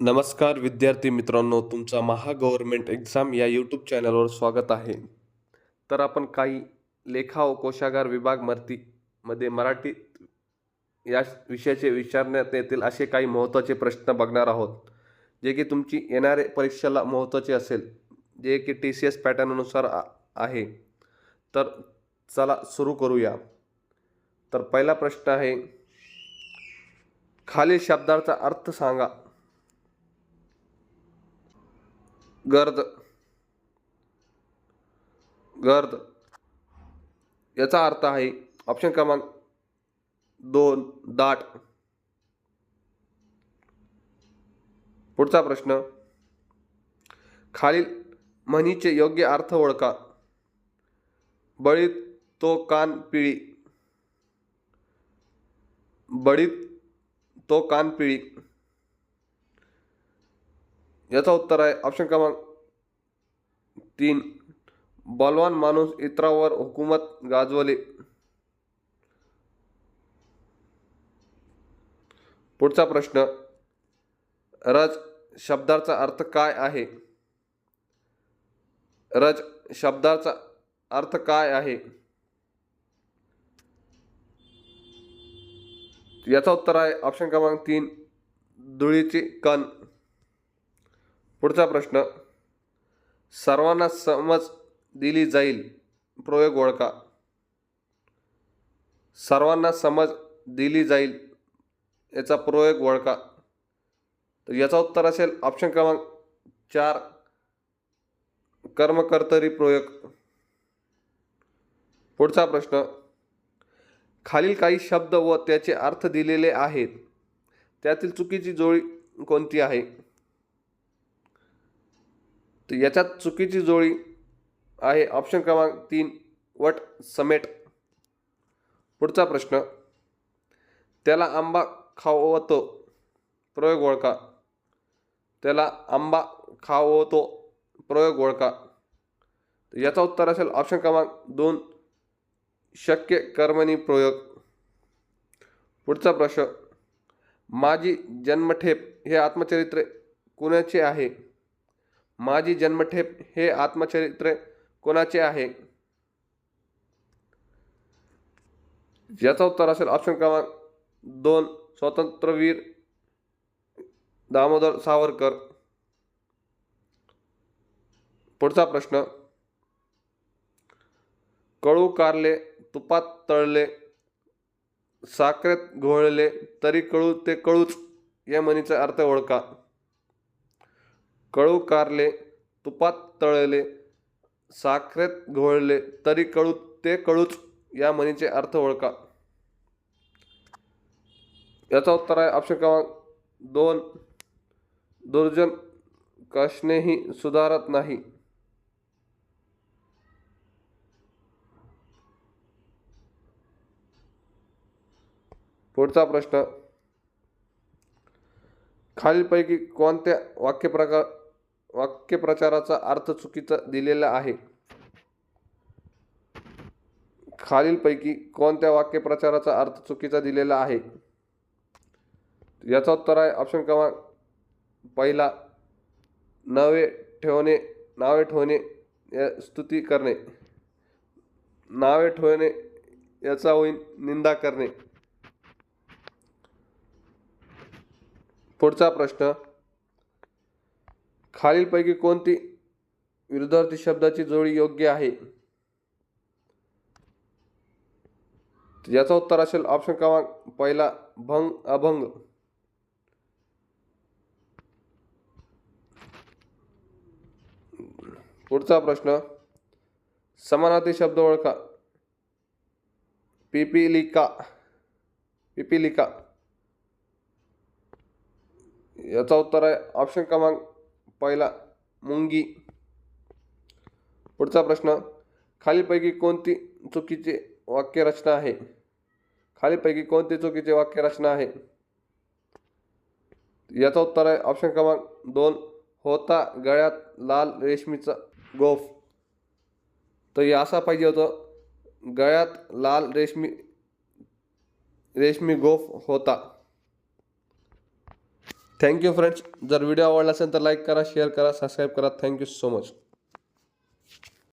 नमस्कार विद्यार्थी मित्रांनो तुमचा महा गव्हर्मेंट एक्झाम या यूट्यूब चॅनलवर स्वागत आहे. तर आपण काही लेखा व कोशागार विभाग भरतीमध्ये मराठी या विषयाचे विचारण्यात येतील असे काही महत्त्वाचे प्रश्न बघणार आहोत. जे की तुमची येणाऱ्या परीक्षेला महत्त्वाचे असेल जे की टी सी एस पॅटर्ननुसार आहे. तर चला सुरू करूया. तर पहिला प्रश्न आहे खालील शब्दाचा अर्थ सांगा. गर्द. गर्द. याचा अर्थ आहे ऑप्शन क्रमांक दोन दाट. पुढचा प्रश्न. खालील म्हणीचे योग्य अर्थ ओळखा. बळीत तो कान पिळी. बळीत तो कान पिळी. याचा उत्तर आहे ऑप्शन क्रमांक तीन. बलवान माणूस इतरावर हुकूमत गाजवले. पुढचा प्रश्न रज शब्दाचा अर्थ काय आहे? रज शब्दाचा अर्थ काय आहे? याचा उत्तर आहे ऑप्शन क्रमांक तीन धुळीची कण. पुढचा प्रश्न. सर्वांना समज दिली जाईल. प्रयोग ओळखा. सर्वांना समज दिली जाईल. याचा प्रयोग ओळखा. तर याचा उत्तर असेल ऑप्शन क्रमांक चार. कर्मकर्तरी प्रयोग. पुढचा प्रश्न. खालील काही शब्द व त्याचे अर्थ दिलेले आहेत. त्यातील चुकीची जोडी कोणती आहे? तर याच्यात चुकीची जोडी आहे. ऑप्शन क्रमांक तीन वट समेट. पुढचा प्रश्न. त्याला आंबा खावतो प्रयोग ओळखा. त्याला आंबा खावतो प्रयोग ओळखा. याचा उत्तर असेल ऑप्शन क्रमांक दोन शक्य कर्मणी प्रयोग. पुढचा प्रश्न. माझी जन्मठेप हे आत्मचरित्र कुणाचे आहे? माझी जन्मठेप हे आत्मचरित्र कोणाचे आहे? याचा उत्तर असेल ऑप्शन क्रमांक दोन स्वातंत्र्यवीर दामोदर सावरकर. पुढचा प्रश्न कळू कारले तुपात तळले साखरेत घोळले तरी कळू ते कळूच या म्हणीचा अर्थ ओळखा. कळू कारले तुपात तळले साखरेत घोळले तरी कळू ते कळूच या म्हणीचे अर्थ ओळखा. याचा उत्तर आहे ऑप्शन क्रमांक दोन. दुर्जन कशनेही सुधारत नाही. पुढचा प्रश्न. खालीलपैकी कोणत्या वाक्यप्रकार वाक्यप्रचाराचा अर्थ चुकीचा दिलेला आहे. खालीलपैकी कोणत्या वाक्यप्रचाराचा अर्थ चुकीचा दिलेला आहे? याचा उत्तर आहे ऑप्शन क्रमांक पहिला नवे ठेवणे नावे ठेवणे या स्तुती करणे. नावे ठेवणे याचा होईल निंदा करणे. पुढचा प्रश्न खालीलपैकी कोणती विरुद्धार्थी शब्दाची जोडी योग्य आहे? याचा उत्तर असेल ऑप्शन क्रमांक पहिला भंग अभंग. पुढचा प्रश्न समानार्थी शब्द ओळखा. पिपिलिका पिपिलिका. याचा उत्तर आहे ऑप्शन क्रमांक पहिला मुंगी. पुढचा प्रश्न खालीलपैकी कोणती चुकीची वाक्यरचना आहे? खालीलपैकी कोणती चुकीची वाक्यरचना आहे? याचा उत्तर आहे ऑप्शन क्रमांक दोन होता गळ्यात लाल रेशमीचा गोफ. तर हे असा पाहिजे होतं गळ्यात लाल रेशमी रेशमी गोफ होता. थँक्यू फ्रेंड्स जर व्हिडिओ आवडला असेल तर लाईक करा शेअर करा सबस्क्राईब करा. Thank you so much